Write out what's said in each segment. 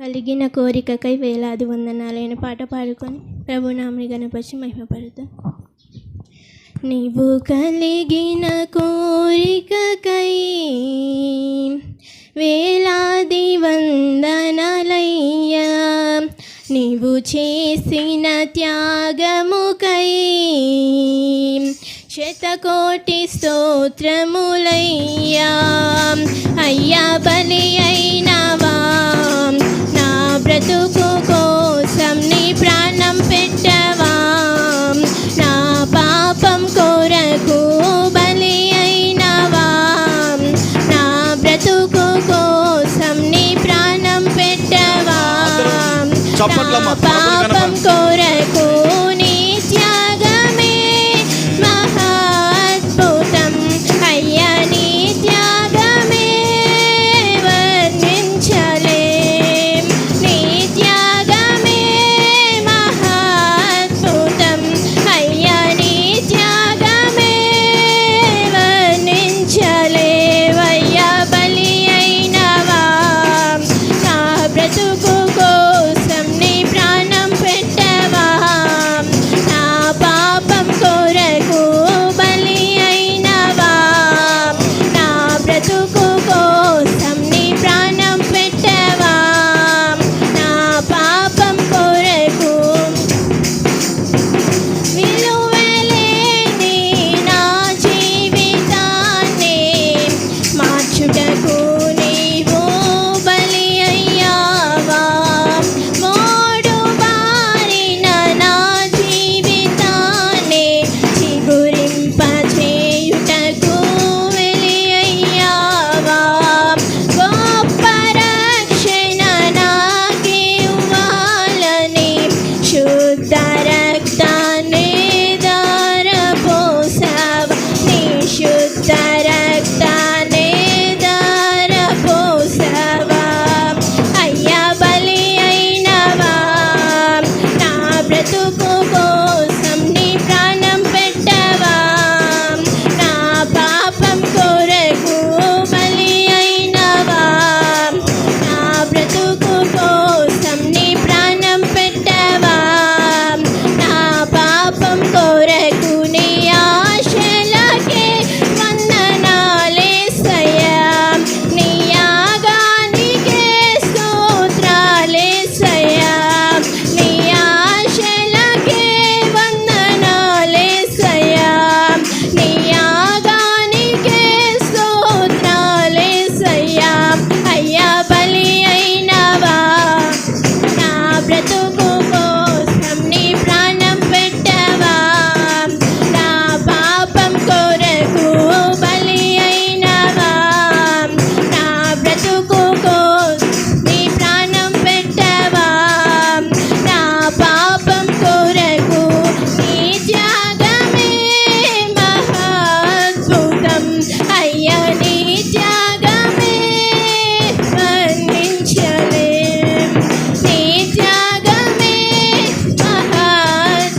కలిగిన కోరికకై వేలాది వందనాలైన పాట పాడుకొని ప్రభునామని గణపరిచి మహిమపడతాం నీవు కలిగిన కోరికకై వేలాది వందనాలయ్యా. నీవు చేసిన త్యాగముకై శతకోటి స్తోత్రములయ్యా. అయ్యా బలి అయినవా. చప్పట్లమ్మా, పాపం కొరకు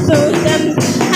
so damn.